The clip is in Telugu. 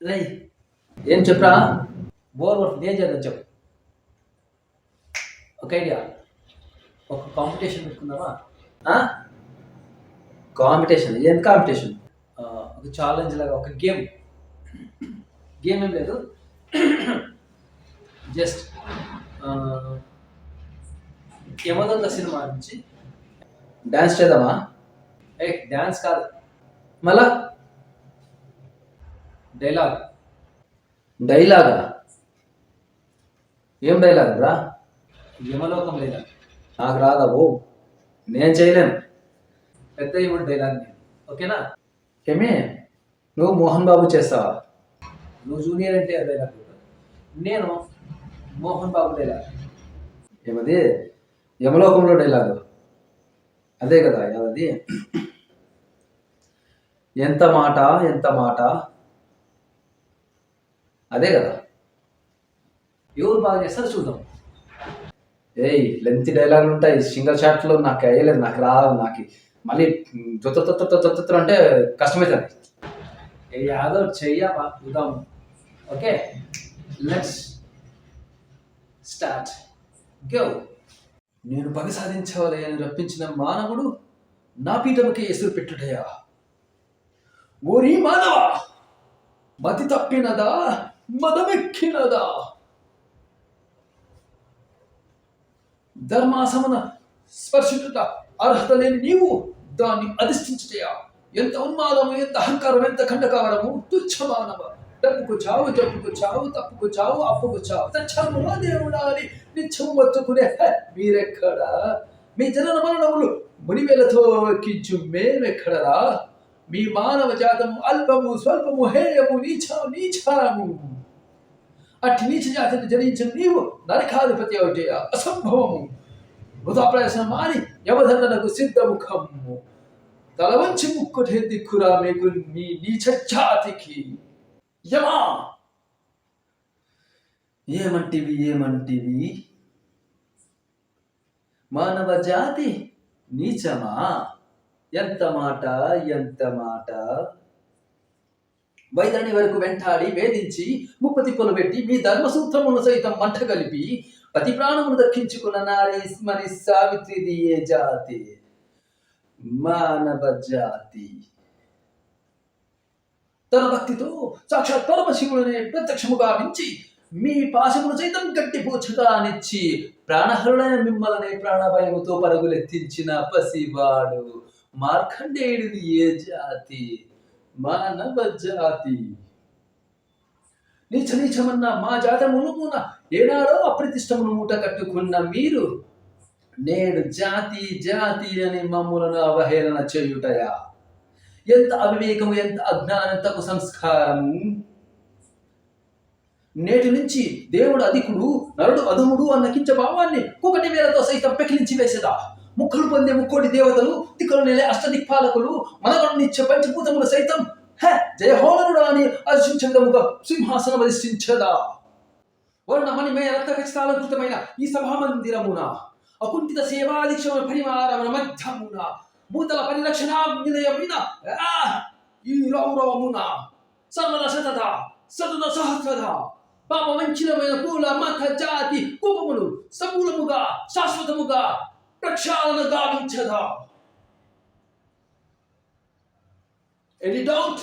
రేయ్ ఏం చెప్పరా? బోర్ వర్క్ ఏం చేద్దాం చెప్పు. ఒక ఐడియా ఒక కాంపిటీషన్ పెట్టుకుందామా? కాంపిటీషన్ ఏం కాంపిటీషన్ ఒక ఛాలెంజ్ లాగా ఒక గేమ్ గేమ్ ఏం లేదు. జస్ట్ యమదొంగ సినిమా నుంచి. డ్యాన్స్ చేద్దామా? ఏ డ్యాన్స్ కాదు. మళ్ళా? డైలాగ్. డైలాగా? ఏం డైలాగ్ రా యమలోకం లేదా నాకు రాదా ఓ? నేను చేయలేను. పెద్ద ఇప్పుడు డైలాగ్ నేను. ఓకేనా? ఏమే? నువ్వు మోహన్ బాబు చేస్తావా? నువ్వు జూనియర్ అంటే డైలాగ్ నేను మోహన్ బాబు డైలాగ్ ఏమది? యమలోకంలో డైలాగు అదే కదా అది ఎంత మాట ఎంత మాట? అదే కదా. ఎవరు బాగా చేస్తారు చూద్దాం. ఏయ్ లెంత్ డైలాగులు ఉంటాయి. సింగిల్ షాట్లో నాకు వేయలేదు నాకు రాదు నాకు మళ్ళీ తొత్త అంటే కష్టమవుతుంది ఏ యాదో చెయ్యా చూద్దాము ఓకే లెట్స్ స్టార్ట్ గో నేను పగ సాధించవాలి అని రప్పించిన మానవుడు నా పీఠముకే ఎసురు పెట్టుటయా? ఓరి మానవ మతి తప్పినదా? మదమెక్కినదా? ధర్మాసమన స్పర్శించుట అర్హత లేని నీవు దాన్ని అధిష్ఠించుటయా? ఎంత ఉన్మాదము ఎంత అహంకారం ఎంత ఖండకావరము? తుచ్చమానవ డబ్బుకు చావు జబ్బుకు చావు తప్పుకు చావు అప్పుకు చావు తచ్చములా దేవుడా అని నిత్యం మొత్తుకునే మీరెక్కడా? మీ జనన మరణములు మునివేలతో కించు మేమెక్కడరా? మీ మానవ జాతము అల్పము స్వల్పము హేయము నీచము నీచాము అట్టి నీచ జాతిని జనించిన నీవు నరకాధిపతి అవుటే అసంభవము. వృధా ప్రయాసం మాని యమధన్నకు సిద్ధముఖము. తల వంచి ముక్కుటే దిక్కురా మీకు నీ నీచ జాతికి. యమా! ఏమంటివి ఏమంటివి? మానవ జాతి నీచమా? ఎంత మాట ఎంత మాట? వైద్యుని వరకు వెంటాడి వేధించి ముప్పతిప్పలు పెట్టి మీ ధర్మసూత్రమును సైతం మంట కలిపి పతి ప్రాణమును దక్కించుకున్న నారీ స్మరి సావిత్రిది ఏ జాతి? మానవ జాతి. తన భక్తితో సాక్షాత్ పరమశివుడనే ప్రత్యక్షముగా మించి మీ పాశమును సైతం గట్టి పూచగానిచ్చి ప్రాణహరుడైన మిమ్మల్ని ప్రాణభయముతో పరుగులెత్తించిన పసివాడు మార్కండేయుడిది ఏ జాతి? మానవ జాతి. నీచ నీచమన్న మా జాత మునుమున ఏనాడో అప్రతిష్టమును మూట కట్టుకున్న మీరు నేడు జాతి జాతి అని మమ్ములను అవహేళన చేయుటయా? ఎంత అవివేకము ఎంత అజ్ఞానం ఎంత కుసంస్కారము నేటి నుంచి దేవుడు అధికుడు నరుడు అధముడు అన్న కించ భావాన్ని ఒకటి వేలతో సైతం పెకిలించి వేసేదా? ముక్కులు పొందే ముక్కోటి దేవతలు దిక్కులు నెలే అష్టదిక్పాలకులు మనగడు పంచభూతములు సైతం హే జయహోనరుడు అని అర్శించదముగా సింహాసనం అధిష్ఠించదా? వర్ణమణి మే రక్త ఖచ్చితాలంకృతమైన ఈ సభామందిరమున అకుంఠిత సేవాదీక్షణ పరిమారమున మధ్యమున భూతల పరిరక్షణ నిలయమైన ఆ, ఈ రౌరవమున సర్వద శతద సతద సహస్రద పాప వంచితమైన కుల మత జాతి కోపములు సమూలముగా శాశ్వతముగా ప్రక్షాళన గావించదా ఎనీ డౌట్